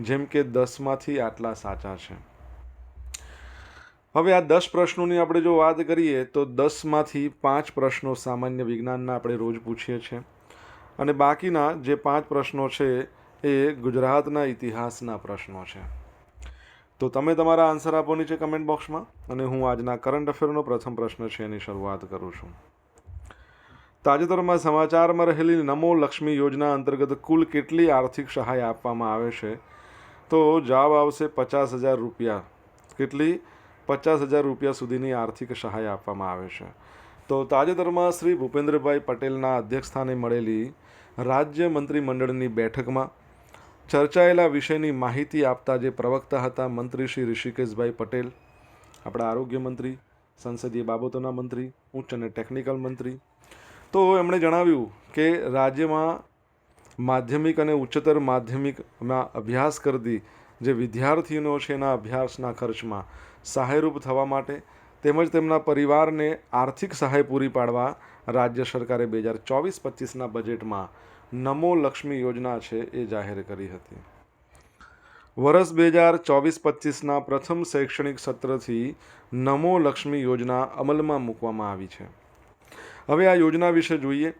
જેમ કે દસમાંથી આટલા સાચા છે. હવે આ દસ પ્રશ્નોની આપણે જો વાત કરીએ, તો દસમાંથી પાંચ પ્રશ્નો સામાન્ય વિજ્ઞાનના આપણે રોજ પૂછીએ છીએ. અને બાકીના જે પાંચ પ્રશ્નો છે, એ ગુજરાતના ઇતિહાસના પ્રશ્નો છે. તો તમે તમારા આન્સર આપો નીચે કમેન્ટ બોક્સમાં, અને હું આજના કરંટ અફેરનો પ્રથમ પ્રશ્ન છે એની શરૂઆત કરું છું. તાજેતરમાં સમાચારમાં રહેલી નમો લક્ષ્મી યોજના અંતર્ગત કુલ કેટલી આર્થિક સહાય આપવામાં આવે છે તો જવાબ આવશે પચાસ હજાર રૂપિયા. કેટલી? પચાસ હજાર રૂપિયા સુધીની આર્થિક સહાય આપવામાં આવે છે. તો તાજેતરમાં શ્રી ભૂપેન્દ્રભાઈ પટેલના અધ્યક્ષસ્થાને મળેલી રાજ્ય મંત્રીમંડળની બેઠકમાં ચર્ચાયેલા વિષયની માહિતી આપતા જે પ્રવક્તા હતા મંત્રી શ્રી ઋષિકેશભાઈ પટેલ, આપણા આરોગ્ય મંત્રી, સંસદીય બાબતોના મંત્રી, ઉચ્ચ અને ટેકનિકલ મંત્રી. તો એમણે જણાવ્યું કે રાજ્યમાં માધ્યમિક અને ઉચ્ચતર માધ્યમિકમાં અભ્યાસ કરતી જે વિદ્યાર્થીઓનો છે એના અભ્યાસના ખર્ચમાં સહાયરૂપ થવા માટે તેમજ તેમના પરિવારને આર્થિક સહાય પૂરી પાડવા રાજ્ય સરકારે બે હજાર ચોવીસ પચીસના બજેટમાં નમો લક્ષ્મી યોજના છે એ જાહેર કરી હતી. વર્ષ બે હજાર ચોવીસ પચીસના પ્રથમ શૈક્ષણિક સત્રથી નમો લક્ષ્મી યોજના અમલમાં મૂકવામાં આવી છે. હવે આ યોજના વિશે જોઈએ.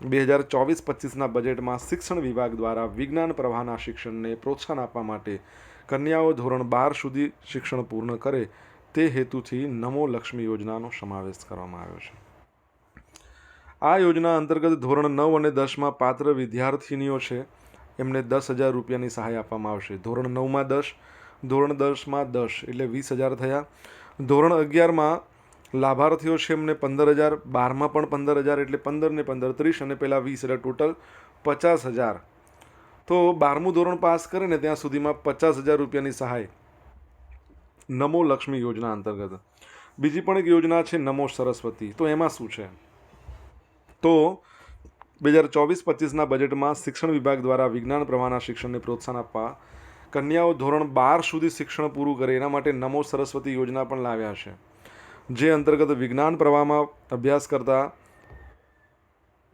બે હજાર ચોવીસ પચીસના બજેટમાં શિક્ષણ વિભાગ દ્વારા વિજ્ઞાન પ્રવાહના શિક્ષણને પ્રોત્સાહન આપવા માટે કન્યાઓ ધોરણ બાર સુધી શિક્ષણ પૂર્ણ કરે તે હેતુથી નમો લક્ષ્મી યોજનાનો સમાવેશ કરવામાં આવ્યો છે. આ યોજના અંતર્ગત ધોરણ નવ અને દસમાં પાત્ર વિદ્યાર્થીનીઓ છે. એમને દસ હજાર રૂપિયાની સહાય આપવામાં આવશે. ધોરણ નવમાં દસ, ધોરણ દસમાં દસ એટલે વીસ હજાર થયા. ધોરણ અગિયારમાં લાભાર્થીઓ છે એમને પંદર હજાર બારમાં પણ પંદર હજાર એટલે પંદર ને પંદર, ત્રીસ અને પહેલાં વીસ એટલે ટોટલ પચાસ હજાર તો બારમું ધોરણ પાસ કરે ને ત્યાં સુધીમાં પચાસ હજાર રૂપિયાની સહાય. નમો લક્ષ્મી યોજના અંતર્ગત. બીજી પણ એક યોજના છે નમો સરસ્વતી. તો એમાં શું છે? તો બે હજાર ચોવીસ પચીસના બજેટમાં શિક્ષણ વિભાગ દ્વારા વિજ્ઞાન, પ્રવાહના શિક્ષણને પ્રોત્સાહન આપવા કન્યાઓ ધોરણ બાર સુધી શિક્ષણ પૂરું કરે એના માટે નમો સરસ્વતી યોજના પણ લાવ્યા છે. જે અંતર્ગત વિજ્ઞાન પ્રવાહમાં અભ્યાસ કરતા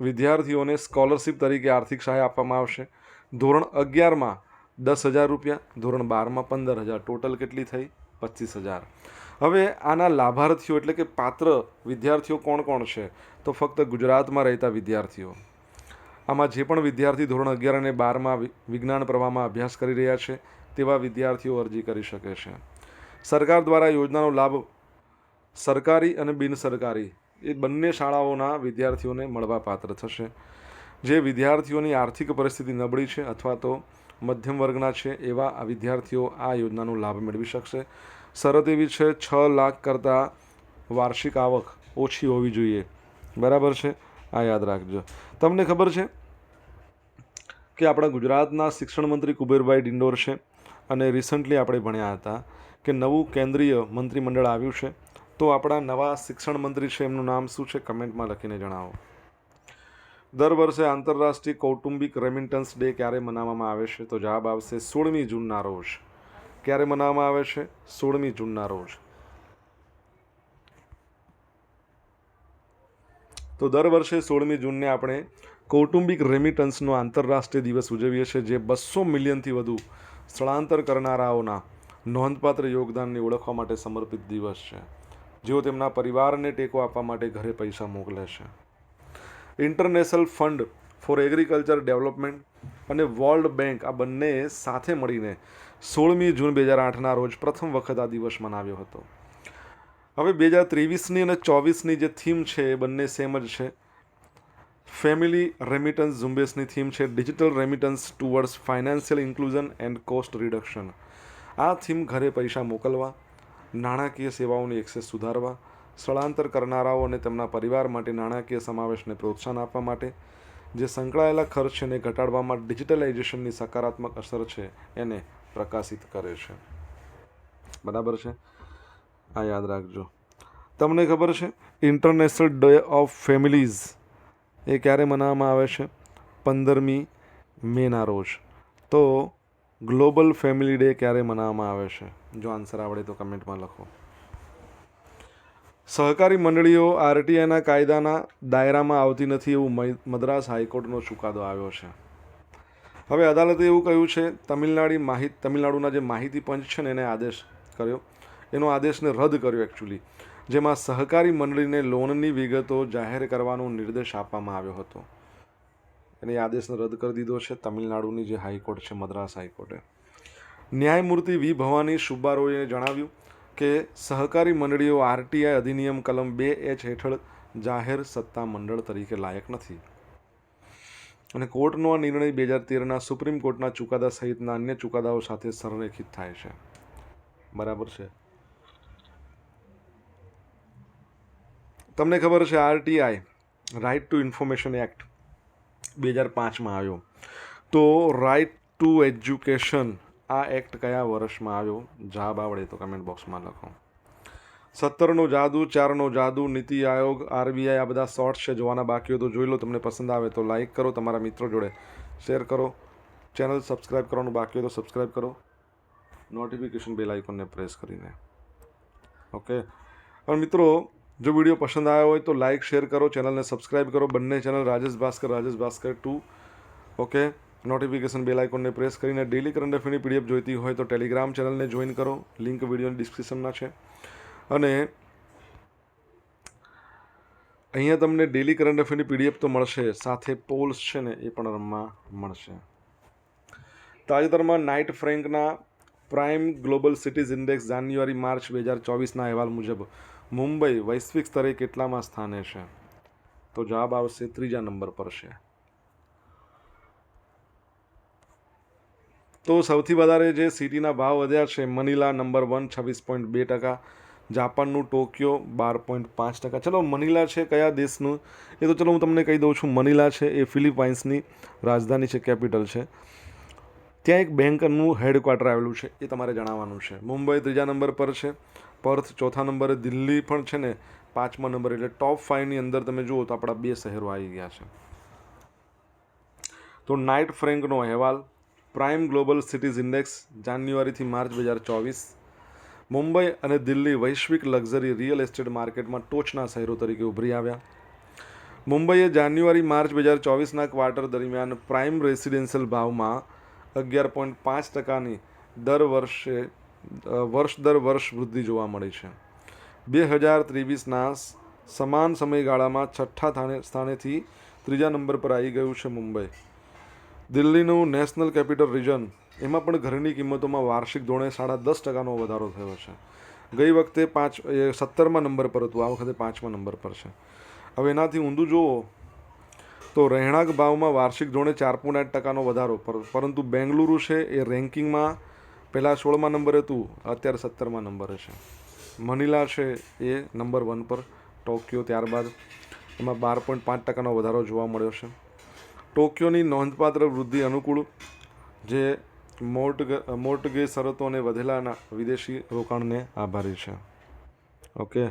વિદ્યાર્થીઓને સ્કોલરશિપ તરીકે આર્થિક સહાય આપવામાં આવશે. ધોરણ અગિયારમાં દસ હજાર રૂપિયા, ધોરણ બારમાં પંદર હજાર. ટોટલ કેટલી થઈ? પચીસ હજાર. હવે આના લાભાર્થીઓ એટલે કે પાત્ર વિદ્યાર્થીઓ કોણ કોણ છે? તો ફક્ત ગુજરાતમાં રહેતા વિદ્યાર્થીઓ. આમાં જે પણ વિદ્યાર્થી ધોરણ અગિયાર અને બારમાં વિજ્ઞાન પ્રવાહમાં અભ્યાસ કરી રહ્યા છે, તેવા વિદ્યાર્થીઓ અરજી કરી શકે છે. સરકાર દ્વારા યોજનાનો લાભ સરકારી અને બિનસરકારી એ બંને શાળાઓના વિદ્યાર્થીઓને મળવાપાત્ર થશે. જે વિદ્યાર્થીઓની આર્થિક પરિસ્થિતિ નબળી છે અથવા તો મધ્યમ વર્ગના છે, એવા આ વિદ્યાર્થીઓ આ યોજનાનો લાભ મેળવી શકશે. શરત એવી છે, છ લાખ કરતાં વાર્ષિક આવક ઓછી હોવી જોઈએ. બરાબર છે? આ યાદ રાખજો. તમને ખબર છે કે આપણા ગુજરાતના શિક્ષણ મંત્રી કુબેરભાઈ ડિંડોર છે અને રિસન્ટલી આપણે ભણ્યા હતા કે નવું કેન્દ્રીય મંત્રીમંડળ આવ્યું છે. તો આપણા નવા શિક્ષણ મંત્રી છે, એમનું નામ શું છે, કમેન્ટમાં લખીને જણાવો. દર વર્ષે આંતરરાષ્ટ્રીય કૌટુંબિક રેમિન્ટન્સ ડે ક્યારે મનાવવામાં આવે છે? તો જવાબ આવશે સોળમી જૂનના રોજ. ક્યારે મનાવવામાં આવે છે? સોળમી જૂનના રોજ. તો દર વર્ષે સોળમી જૂનને આપણે કૌટુંબિક રેમિટન્સનો આંતરરાષ્ટ્રીય દિવસ ઉજવીએ છીએ, જે બસો મિલિયનથી વધુ સ્થળાંતર કરનારાઓના નોંધપાત્ર યોગદાનને ઓળખવા માટે સમર્પિત દિવસ છે. જેઓ તેમના પરિવારને ટેકો આપવા માટે ઘરે પૈસા મોકલે છે. International fund for agriculture development અને વર્લ્ડ બેંક આ બંને સાથે મળીને સોળમી જૂન બે હજાર આઠના રોજ પ્રથમ વખત આ દિવસ મનાવ્યો હતો. હવે બે હજાર ત્રેવીસની અને ચોવીસની જે થીમ છે એ બંને સેમ જ છે. ફેમિલી રેમિટન્સ ઝુંબેશની થીમ છે digital remittance towards financial inclusion and cost reduction આ થીમ ઘરે પૈસા મોકલવા નાણાકીય સેવાઓની એક્સેસ સુધારવા, સ્થળાંતર કરનારાઓ અને તેમના પરિવાર માટે નાણાકીય સમાવેશને પ્રોત્સાહન આપવા માટે, જે સંકળાયેલા ખર્ચને ઘટાડવામાં ડિજિટલાઇઝેશનની સકારાત્મક અસર છે એને પ્રકાશિત કરે છે. બરાબર છે? આ યાદ રાખજો. તમને ખબર છે? ઇન્ટરનેશનલ ડે ઓફ ફેમિલીઝ એ ક્યારે મનાવવામાં આવે છે? પંદરમી મેના રોજ. તો ગ્લોબલ ફેમિલી ડે ક્યારે મનાવવામાં આવે છે? જો આન્સર આવડે તો કમેન્ટમાં લખો. સહકારી મંડળીઓ આરટીઆઈના કાયદાના દાયરામાં આવતી નથી એવું મદ્રાસ હાઈકોર્ટનો ચુકાદો આવ્યો છે. હવે અદાલતે એવું કહ્યું છે, તમિલનાડી માહિત, તમિલનાડુના જે માહિતી પંચ છે ને એને આદેશ કર્યો. એનો આદેશને રદ કર્યો એકચ્યુઅલી જેમાં સહકારી મંડળીને લોનની વિગતો જાહેર કરવાનો નિર્દેશ આપવામાં આવ્યો હતો. એને આદેશને રદ કરી દીધો છે. તમિલનાડુની જે હાઈકોર્ટ છે, મદ્રાસ હાઈકોર્ટે. ન્યાયમૂર્તિ વી ભવાની સુબ્બારોએ જણાવ્યું કે સહકારી મંડળીઓ આરટીઆઈ અધિનિયમ કલમ બે એચ હેઠળ જાહેર સત્તા મંડળ તરીકે લાયક નથી. અને કોર્ટનો આ નિર્ણય બે હજાર તેરના સુપ્રીમ કોર્ટના ચુકાદા સહિતના અન્ય ચુકાદાઓ સાથે સંરેખિત થાય છે. બરાબર છે? તમને ખબર છે, RTI right to information act બે હજાર પાંચમાં આવ્યો. તો રાઇટ ટુ એજ્યુકેશન આ એક્ટ કયા વર્ષમાં આવ્યો? જવાબ આવડે તો કમેન્ટ બોક્સમાં લખો. સત્તરનો જાદુ, ચારનો જાદુ, નીતિ આયોગ, આરબીઆઈ, આ બધા શોર્ટ્સ છે, જોવાના બાકી હોય તો જોઈ લો, તમને પસંદ આવે તો લાઇક કરો, તમારા મિત્રો જોડે શેર કરો. ચેનલ સબસ્ક્રાઈબ કરવાનું બાકી હોય તો સબસ્ક્રાઈબ કરો. નોટિફિકેશન બેલ આઇકોનને પ્રેસ કરીને. ઓકે પણ મિત્રો જો વીડિયો પસંદ આવ્યો હોય તો લાઇક શેર કરો ચેનલને સબસ્ક્રાઇબ કરો. બંને channel Rajesh Bhaskar Rajesh Bhaskar two. Okay notification bell આઇકોનને press કરીને ડેલી કરંટ અફેરની પીડીએફ જોઈતી હોય તો ટેલિગ્રામ ચેનલને જોઈન કરો. લિંક વિડીયોની ડિસ્ક્રિપ્શનમાં છે. અને અહીંયા તમને ડેલી કરંટ અફેરની પીડીએફ તો મળશે. સાથે પોલ્સ છે ને, એ પણ રમવા મળશે. તાજેતરમાં નાઇટ ફ્રેન્કના પ્રાઇમ ગ્લોબલ સિટીઝ ઇન્ડેક્સ જાન્યુઆરી, માર્ચ બે હજાર ચોવીસના અહેવાલ મુજબ મુંબઈ વૈશ્વિક સ્તરે કેટલામાં સ્થાને છે? તો જવાબ આવશે ત્રીજા નંબર પર છે. તો સૌથી વધારે જે સિટીના ભાવ વધ્યા છે, મનીલા નંબર વન છવ્વીસ પોઈન્ટ બે ટકા, જાપાનનું ટોક્યો બાર પોઈન્ટ પાંચ ટકા. ચલો, મનીલા છે કયા દેશનું? એ તો ચલો હું તમને કહી દઉં છું, મનીલા છે એ ફિલિપાઇન્સની રાજધાની છે, કેપિટલ છે. ત્યાં એક બેંકનું હેડક્વાર્ટર આવેલું છે, એ તમારે જણાવવાનું છે. મુંબઈ ત્રીજા નંબર પર છે. પર્થ ચોથા નંબરે દિલ્હી પણ છે ને પાંચમા નંબર. એટલે ટોપ ફાઇવની અંદર તમે જુઓ તો આપણા બે શહેરો આવી ગયા છે. તો નાઇટ ફ્રેન્કનો અહેવાલ, પ્રાઇમ ગ્લોબલ સિટીઝ ઇન્ડેક્સ, જાન્યુઆરીથી માર્ચ બે હજાર ચોવીસ. મુંબઈ અને દિલ્હી વૈશ્વિક લક્ઝરી રિયલ એસ્ટેટ માર્કેટમાં ટોચના શહેરો તરીકે ઉભરી આવ્યા. મુંબઈએ જાન્યુઆરી માર્ચ બે હજાર ચોવીસના ક્વાર્ટર દરમિયાન પ્રાઇમ રેસિડેન્શિયલ ભાવમાં અગિયાર પોઈન્ટ પાંચ ટકાની દર વર્ષે વર્ષ દર વર્ષ વૃદ્ધિ જોવા મળી છે. બે હજાર ત્રેવીસના સમાન સમયગાળામાં છઠ્ઠા સ્થાનેથી ત્રીજા નંબર પર આવી ગયું છે મુંબઈ. દિલ્હીનું નેશનલ કેપિટલ રિજન, એમાં પણ ઘરની કિંમતોમાં વાર્ષિક ધોરણે સાડા દસ ટકાનો વધારો થયો છે. ગઈ વખતે પાંચ, એ સત્તરમા નંબર પર હતું, આ વખતે પાંચમા નંબર પર છે. હવે એનાથી ઊંધું જુઓ તો રહેણાંક ભાવમાં વાર્ષિક ધોરણે ચાર પોઈન્ટ આઠ ટકાનો વધારો, પર- પરંતુ બેંગલુરુ છે એ રેન્કિંગમાં પહેલાં સોળમાં નંબર હતું, અત્યારે સત્તરમાં નંબર છે મનીલા છે એ નંબર વન પર ટોક્યો ત્યારબાદ એમાં બાર પોઈન્ટ પાંચ ટકાનો વધારો જોવા મળ્યો છે. ટોક્યોની નોંધપાત્ર વૃદ્ધિ અનુકૂળ, જે મોર્ટગ, મોર્ટગેજ શરતો અને વધેલાના વિદેશી રોકાણને આભારી છે. ઓકે.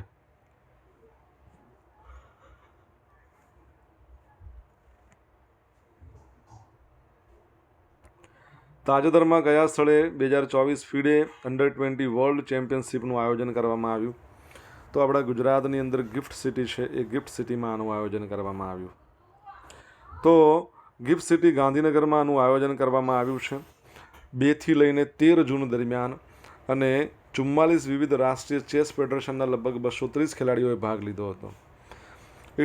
તાજેતરમાં કયા સ્થળે બે હજાર ચોવીસ ફીડે અંડર ટ્વેન્ટી વર્લ્ડ ચેમ્પિયનશિપનું આયોજન કરવામાં આવ્યું? તો આપણા ગુજરાતની અંદર ગિફ્ટ સિટી છે, એ ગિફ્ટ સિટીમાં આનું આયોજન કરવામાં આવ્યું. તો ગિફ્ટ સિટી ગાંધીનગરમાં આનું આયોજન કરવામાં આવ્યું છે. બેથી લઈને તેર જૂન દરમિયાન અને ચુમ્માલીસ વિવિધ રાષ્ટ્રીય ચેસ ફેડરેશનના લગભગ બસો ત્રીસ ખેલાડીઓએ ભાગ લીધો હતો.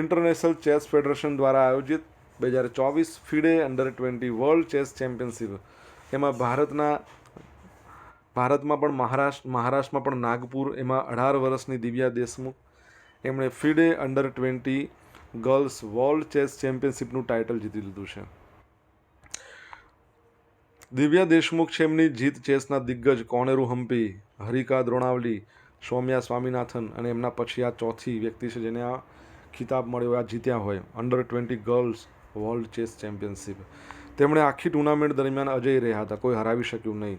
ઇન્ટરનેશનલ ચેસ ફેડરેશન દ્વારા આયોજિત બે હજાર ચોવીસ FIDE under twenty world chess championship એમાં ભારતના, ભારતમાં પણ મહારાષ્ટ્ર, મહારાષ્ટ્રમાં પણ નાગપુર, એમાં અઢાર વર્ષની દિવ્યા દેશમુખ, એમણે FIDE under twenty girls world chess ચેમ્પિયનશિપનું title જીતી લીધું છે. દિવ્યા દેશમુખ છે એમની જીત ચેસના દિગ્ગજ કોનેરુ હમ્પી હરિકા દ્રોણાવલી, સૌમ્યા સ્વામિનાથન અને એમના પછી આ ચોથી વ્યક્તિ છે જેને આ ખિતાબ મળ્યો, આ જીત્યા હોય, under twenty girls world chess championship. તેમણે આખી ટુર્નામેન્ટ દરમિયાન અજય રહ્યા હતા. કોઈ હરાવી શક્યું નહીં.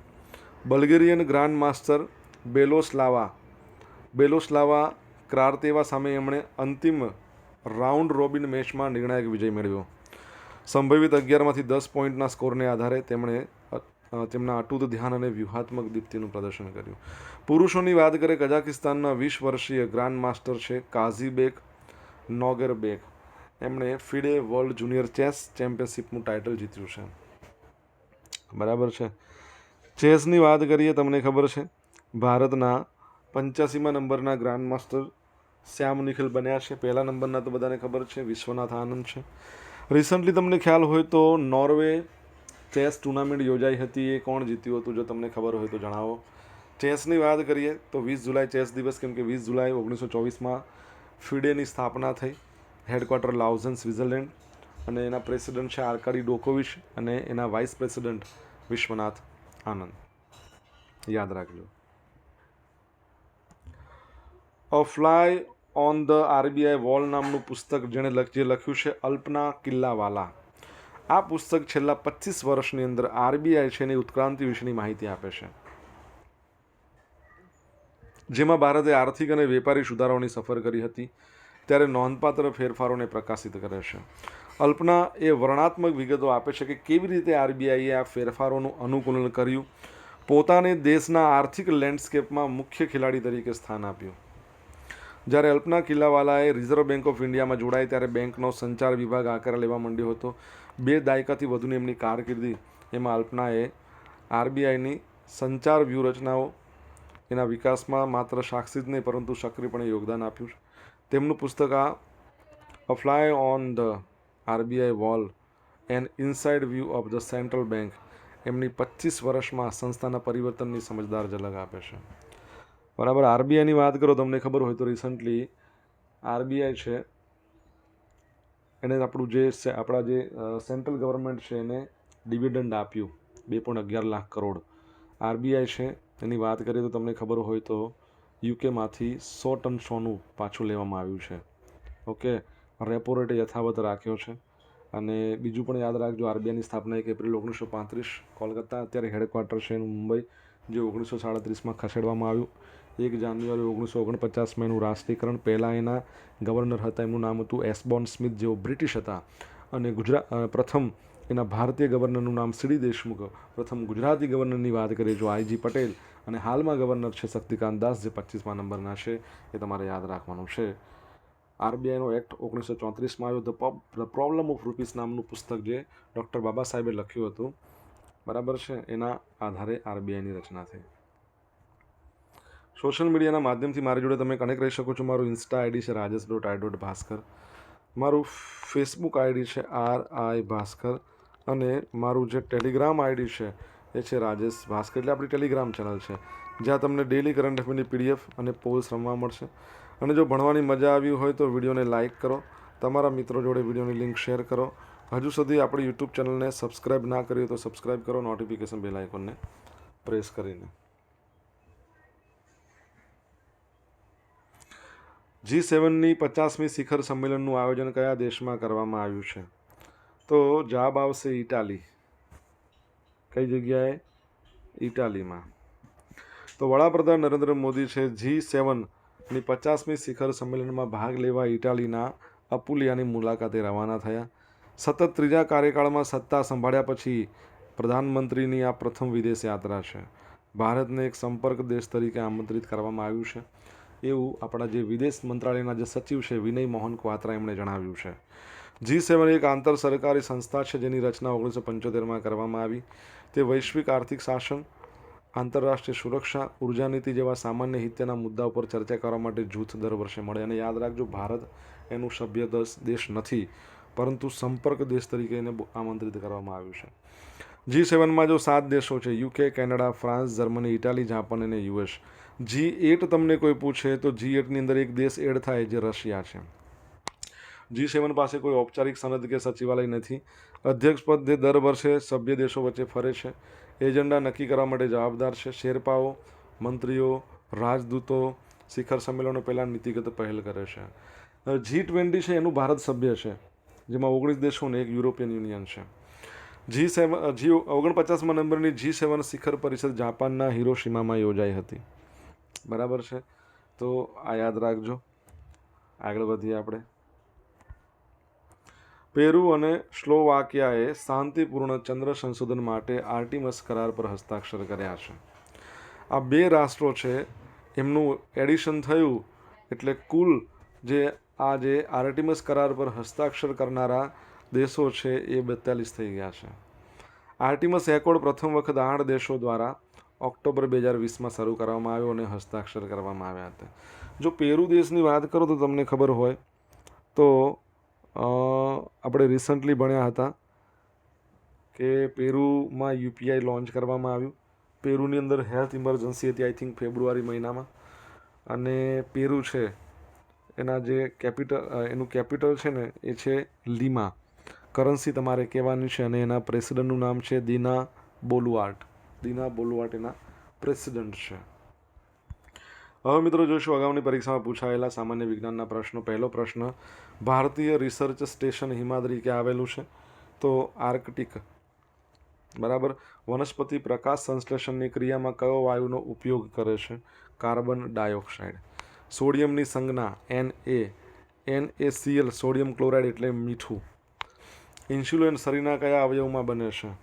Bulgarian grand master Beloslava Beloslava Krasteva સામે એમણે અંતિમ રાઉન્ડ રોબિન મેચમાં નિર્ણાયક વિજય મેળવ્યો. સંભવિત અગિયારમાંથી દસ પોઈન્ટના સ્કોરને આધારે તેમણે તેમના અટૂટ ધ્યાન અને વ્યૂહાત્મક દીપ્તિનું પ્રદર્શન કર્યું. પુરુષોની વાત કરીએ, કઝાકિસ્તાનના વીસ વર્ષીય ગ્રાન્ડ માસ્ટર છે કાઝીબેક નોગરબેક. એમણે ફિડે વર્લ્ડ જુનિયર ચેસ ચેમ્પિયનશિપનું ટાઇટલ જીત્યું છે. બરાબર છે? ચેસની વાત કરીએ, તમને ખબર છે? ભારતના પંચ્યાસીમાં નંબરના ગ્રાન્ડ માસ્ટર શ્યામ નિખિલ બન્યા છે. પહેલા નંબરના તો બધાને ખબર છે, વિશ્વનાથ આનંદ છે. રિસન્ટલી તમને ખ્યાલ હોય તો નોર્વે ચેસ ટુર્નામેન્ટ યોજાઈ હતી, એ કોણ જીત્યું હતું, જો તમને ખબર હોય તો જણાવો. ચેસની વાત કરીએ, તો વીસ જુલાઈ ચેસ દિવસ, કેમ કે વીસ જુલાઈ ઓગણીસો ચોવીસમાં ફિડેની સ્થાપના થઈ. હેડક્વાર્ટર લાઉઝન સ્વિઝરલેન્ડ અને એના પ્રેસિડેન્ટ છે આર્કાડી ડોકોવિશ અને એના વાઇસ પ્રેસિડેન્ટ વિશ્વનાથ આનંદ. યાદ રાખજો. A fly on the RBI wall નામનું પુસ્તક જેણે જે લખ્યું છે અલ્પના કિલ્લાવાલા. આ પુસ્તક છેલ્લા પચીસ વર્ષની અંદર આરબીઆઈ છે એની ઉત્ક્રાંતિ વિશેની માહિતી આપે છે. જેમાં ભારતે આર્થિક અને વેપારી સુધારાઓની સફર કરી હતી. ત્યારે નોંધપાત્ર ફેરફારોને પ્રકાશિત કરે છે. અલ્પના એ વર્ણાત્મક વિગતો આપે છે કે કેવી રીતે આરબીઆઈએ આ ફેરફારોનું અનુકૂલન કર્યું? પોતાને દેશના આર્થિક લેન્ડસ્કેપમાં મુખ્ય ખેલાડી તરીકે સ્થાન આપ્યું. જ્યારે અલ્પના કિલ્લાવાલાએ રિઝર્વ બેંક ઓફ ઇન્ડિયામાં જોડાય ત્યારે બેંકનો સંચાર વિભાગ આકાર લેવા માંડ્યો હતો. બે દાયકાથી વધુની એમની કારકિર્દી એમાં અલ્પનાએ આરબીઆઈની સંચાર વ્યૂહરચનાઓ એના વિકાસમાં માત્ર સાક્ષી જ નહીં, પરંતુ સક્રિયપણે યોગદાન આપ્યું છે. તેમનું પુસ્તક આ a fly on the RBI wall and inside view of the central bank એમની પચીસ વર્ષમાં સંસ્થાના પરિવર્તનની સમજદાર ઝલક આપે છે. બરાબર આરબીઆઈની વાત કરો, તમને ખબર હોય તો રિસન્ટલી આરબીઆઈ છે. એને આપણું જે આપણા જે સેન્ટ્રલ ગવર્મેન્ટ છે એને ડિવિડન્ડ આપ્યું, બે પોઈન્ટ અગિયાર લાખ કરોડ. આરબીઆઈ છે, એની વાત કરીએ તો તમને ખબર હોય તો યુકેમાંથી સો ટન સોનું પાછું લેવામાં આવ્યું છે. ઓકે, રેપો રેટ યથાવત રાખ્યો છે. અને બીજું પણ યાદ રાખજો, આરબીઆઈની સ્થાપના એક એપ્રિલ ઓગણીસો પાંત્રીસ કોલકાતા, અત્યારે હેડક્વાર્ટર છે મુંબઈ, જે ઓગણીસો સાડત્રીસમાં ખસેડવામાં આવ્યું. એક જાન્યુઆરી ઓગણીસો ઓગણપચાસમાં એનું રાષ્ટ્રીયકરણ. પહેલાં એના ગવર્નર હતા, એમનું નામ હતું એસબોન સ્મિથ, જેઓ બ્રિટિશ હતા. અને ગુજરાત પ્રથમ એના ભારતીય ગવર્નરનું નામ શ્રી દેશમુખ, પ્રથમ ગુજરાતી ગવર્નરની વાત કરીએ જો આઈજી પટેલ અને હાલમાં ગવર્નર છે શક્તિકાંત દાસ, જે પચીસમાં નંબરના છે, એ તમારે યાદ રાખવાનું છે. આરબીઆઈનો એક્ટ ઓગણીસો ચોત્રીસમાં આવ્યો. The pub problem of rupees નામનું પુસ્તક જે ડૉક્ટર બાબા સાહેબે લખ્યું હતું. બરાબર છે? એના આધારે આરબીઆઈની રચના થઈ. સોશિયલ મીડિયાના માધ્યમથી મારી જોડે તમે કનેક્ટ રહી શકો છો. મારું ઇન્સ્ટા આઈડી છે Rajesh dot I dot Bhaskar મારું ફેસબુક આઈડી છે આર આઈ ભાસ્કર અને મારું જે ટેલિગ્રામ આઈડી છે એ છે રાજેશ ભાસ્કર. એટલે આપણી ટેલિગ્રામ ચેનલ છે. જ્યાં તમને ડેલી કરંટ અફેરની પીડીએફ અને પોલ્સ રમવા મળશે. અને જો ભણવાની મજા આવી હોય તો વિડીયોને લાઇક કરો. તમારા મિત્રો જોડે વિડીયોની લિંક શેર કરો. હજુ સુધી આપણી યુટ્યુબ ચેનલને સબસ્ક્રાઇબ ના કરી તો સબસ્ક્રાઇબ કરો. નોટિફિકેશન બેલ આઇકોનને પ્રેસ કરીને. જી સેવનની પચાસમી શિખર સંમેલનનું આયોજન કયા દેશમાં કરવામાં આવ્યું છે? તો જવાબ આવશે ઇટાલી કઈ જગ્યાએ? ઇટાલીમાં. તો વડાપ્રધાન નરેન્દ્ર મોદી છે જી સેવનની પચાસમી શિખર સંમેલનમાં ભાગ લેવા ઇટાલીના અપુલિયાની મુલાકાતે રવાના થયા. સતત ત્રીજા કાર્યકાળમાં સત્તા સંભાળ્યા પછી પ્રધાનમંત્રીની આ પ્રથમ વિદેશ યાત્રા છે. ભારતને એક સંપર્ક દેશ તરીકે આમંત્રિત કરવામાં આવ્યું છે. એવું આપણા જે વિદેશ મંત્રાલયના જે સચિવ છે વિનય મોહન ક્વાત્રા એમણે જણાવ્યું છે. જી સેવન એક આંતર સરકારી સંસ્થા છે જેની રચના ઓગણીસો પંચોતેરમાં કરવામાં આવી. તે વૈશ્વિક આર્થિક શાસન, આંતરરાષ્ટ્રીય સુરક્ષા, ઊર્જા નીતિ જેવા સામાન્ય હિતના મુદ્દા ઉપર ચર્ચા કરવા માટે જૂથ દર વર્ષે મળે. અને યાદ રાખજો, ભારત એનું સભ્ય દેશ નથી, પરંતુ સંપર્ક દેશ તરીકે એને આમંત્રિત કરવામાં આવ્યું છે. જી સેવનમાં જો સાત દેશો છે UK Canada, France, Germany, Italy, Japan અને યુએસ જી એટ તમને કોઈ પૂછે તો જી એટની અંદર એક દેશ એડ થાય, જે રશિયા છે. જી સેવન પાસે કોઈ ઔપચારિક સનદ કે સચિવાલય નથી. અધ્યક્ષ પદ જે દર વર્ષે સભ્ય દેશો વચ્ચે ફરે છે. એજન્ડા નક્કી કરવા માટે જવાબદાર છે. શેરપાઓ, મંત્રીઓ, રાજદૂતો શિખર સંમેલનો પહેલાં નીતિગત પહેલ કરે છે. જી ટ્વેન્ટી છે, એનું ભારત સભ્ય છે, જેમાં ઓગણીસ દેશો અને એક યુરોપિયન યુનિયન છે. જી સેવન જી ઓગણપચાસમાં નંબરની જી સેવન શિખર પરિષદ જાપાનના હિરોશીમામાં યોજાઈ હતી. બરાબર છે? તો આ યાદ રાખજો. આગળ વધીએ આપણે. પેરુ અને સ્લોવાકિયાએ શાંતિપૂર્ણ ચંદ્ર સંશોધન માટે આર્ટિમસ કરાર પર હસ્તાક્ષર કર્યા છે. આ બે રાષ્ટ્રો છે, એમનું એડિશન થયું એટલે કુલ જે આ જે આર્ટિમસ કરાર પર હસ્તાક્ષર કરનારા દેશો છે, એ બેતાલીસ થઈ ગયા છે. આર્ટિમસ એકોર્ડ પ્રથમ વખત આઠ દેશો દ્વારા ઓક્ટોબર બે હજાર વીસમાં શરૂ કરવામાં આવ્યો અને હસ્તાક્ષર કરવામાં આવ્યા હતા. જો પેરુ દેશની વાત કરો તો તમને ખબર હોય, તો આપણે રિસન્ટલી ભણ્યા હતા કે પેરુમાં યુપીઆઈ લોન્ચ કરવામાં આવ્યું. પેરુની અંદર હેલ્થ ઇમરજન્સી હતી આઈ થિંક ફેબ્રુઆરી મહિનામાં. અને પેરુ છે, એના જે કેપિટલ એનું કેપિટલ છે ને, એ છે લીમા. કરન્સી તમારે કહેવાની છે અને એના પ્રેસિડન્ટનું નામ છે દીના બોલુઆર્ટ દીના બોલુઆર્ટ એના પ્રેસિડન્ટ છે. હવે મિત્રો જોઈશું અગાઉની પરીક્ષામાં પૂછાયેલા સામાન્ય વિજ્ઞાનના પ્રશ્નો, પહેલો પ્રશ્ન, ભારતીય રિસર્ચ સ્ટેશન હિમાદ્રી ક્યાં આવેલું છે? તો આર્કટિક. બરાબર? વનસ્પતિ પ્રકાશ સંશ્લેષણની ક્રિયામાં કયો વાયુનો ઉપયોગ કરે છે? Carbon dioxide. સોડિયમની સંજ્ઞા N A N A CL sodium chloride એટલે મીઠું. ઇન્સ્યુલિન શરીરના કયા અવયવમાં બને છે?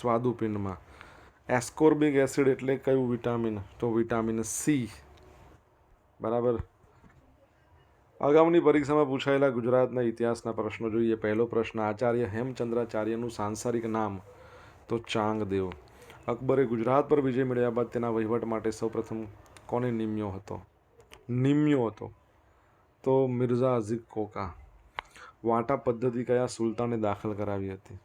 સ્વાદુપિંડમાં. એસ્કોર્બિક એસિડ એટલે કયું વિટામિન? તો વિટામિન સી. બરાબર. અગાઉની પરીક્ષામાં પૂછાયેલા ગુજરાતના ઇતિહાસના પ્રશ્નો જોઈએ. પહેલો પ્રશ્ન, આચાર્ય હેમચંદ્રાચાર્યનું સાંસારિક નામ તો ચાંગદેવ. અકબરે ગુજરાત પર વિજય મેળવ્યા બાદ તેના વહીવટ માટે સૌપ્રથમ કોને નિમ્યો હતો? નિમ્યો હતો તો મિર્ઝા અઝીક કોકા. વાટા પદ્ધતિ કયા સુલતાને દાખલ કરાવી હતી?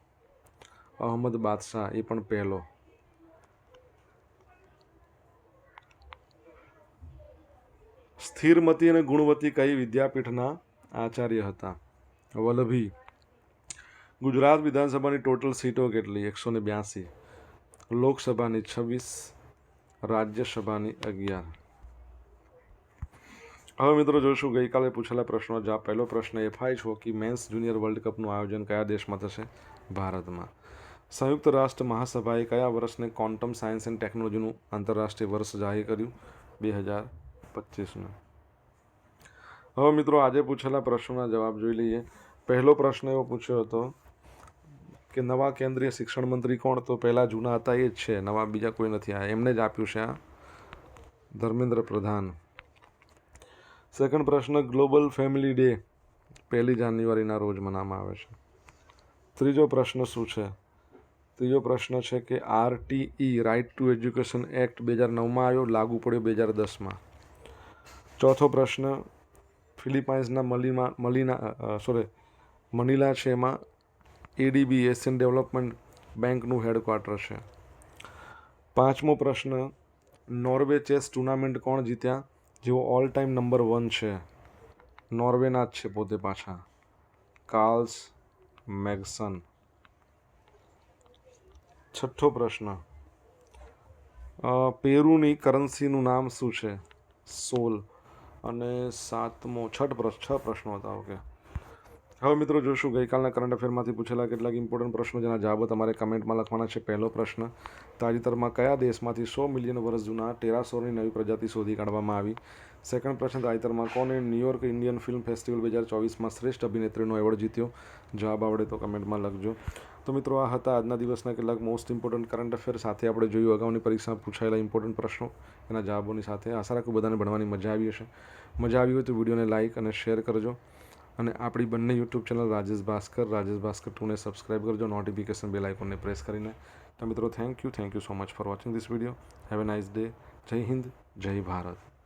અહમદ બાદશાહ એ પણ પહેલો. સ્થિરમતી અને ગુણવતી કઈ વિદ્યાપીઠના આચાર્ય હતા? વલ્લભી, ગુજરાત વિધાનસભાની ટોટલ સીટો કેટલી? એકસો ને બ્યાસી. લોકસભાની છવ્વીસ, રાજ્યસભાની અગિયાર. હવે મિત્રો જોઈશું, ગઈકાલે પૂછેલા પ્રશ્નો જા પહેલો પ્રશ્ન એફઆઈ કે મેન્સ જુનિયર વર્લ્ડ કપનું આયોજન કયા દેશમાં થશે? ભારતમાં. સંયુક્ત રાષ્ટ્ર મહાસભાએ કયા વર્ષને ક્વોન્ટમ સાયન્સ એન્ડ ટેકનોલોજીનું આંતરરાષ્ટ્રીય વર્ષ જાહેર કર્યું? બે હજાર પચીસનું. હવે મિત્રો આજે પૂછેલા પ્રશ્નોના જવાબ જોઈ લઈએ. પહેલો પ્રશ્ન એવો પૂછ્યો હતો કે નવા કેન્દ્રીય શિક્ષણ મંત્રી કોણ? તો પહેલાં જૂના હતા એ જ છે, નવા બીજા કોઈ નથી આ એમને જ આપ્યું છે આ. ધર્મેન્દ્ર પ્રધાન. સેકન્ડ પ્રશ્ન, ગ્લોબલ ફેમિલી ડે પહેલી જાન્યુઆરીના રોજ મનાવવામાં આવે છે. ત્રીજો પ્રશ્ન શું છે? ત્રીજો પ્રશ્ન છે કે RTE right to education act બે હજાર નવમાં આવ્યો, લાગુ પડ્યો બે હજાર દસમાં. ચોથો પ્રશ્ન ફિલિપાઇન્સના મલીમાં, મલીના સોરી મનીલા છે એમાં એડીબી એશિયન ડેવલપમેન્ટ બેંકનું હેડક્વાર્ટર છે. પાંચમો પ્રશ્ન નોર્વે ચેસ ટુર્નામેન્ટ કોણ જીત્યા? જેઓ ઓલ ટાઈમ નંબર વન છે. નોર્વેના જ છે પોતે પાછા. કાર્લ્સ મેગ્સન છઠ્ઠો પ્રશ્ન પેરુની કરન્સીનું નામ શું છે? સોલ અને સાતમો છઠ પ્રશ્ન છ પ્રશ્નો હતા ઓકે હવે મિત્રો જોશું, ગઈકાલના કરંટ અફેરમાંથી પૂછેલા કેટલાક ઇમ્પોર્ટન્ટ પ્રશ્નો જેના જવાબો તમારે કમેન્ટમાં લખવાના છે. પહેલો પ્રશ્ન, તાજેતરમાં કયા દેશમાંથી સો મિલિયન વર્ષ જૂના ટેરાસોરની નવી પ્રજાતિ શોધી કાઢવામાં આવી? સેકન્ડ પ્રશ્ન, તાજેતરમાં કોને ન્યુયોર્ક ઇન્ડિયન ફિલ્મ ફેસ્ટિવલ બે હજાર ચોવીસમાં શ્રેષ્ઠ અભિનેત્રીનો એવોર્ડ જીત્યો? જવાબ આવડે તો કમેન્ટમાં લખજો. તો મિત્રો, આ હતા આજના દિવસના કેટલાક મોસ્ટ ઇમ્પોર્ટન્ટ કરંટ અફેર સાથે આપણે જોયું અગાઉની પરીક્ષામાં પૂછાયેલા ઇમ્પોર્ટન્ટ પ્રશ્નો. એના જવાબોની સાથે આશા રાખું બધાને ભણવાની મજા આવી હશે. મજા આવી હોય તો વિડીયોને લાઇક અને શેર કરજો. અને આપણી બંને યુટ્યુબ ચેનલ રાજેશ ભાસ્કર રાજેશ ભાસ્કર ટુને સબસ્ક્રાઇબ કરજો નોટિફિકેશન બેલ આઇકોનને પ્રેસ કરીને. તો મિત્રો thank you thank you so much for watching this video have a nice day Jai Hind Jai Bharat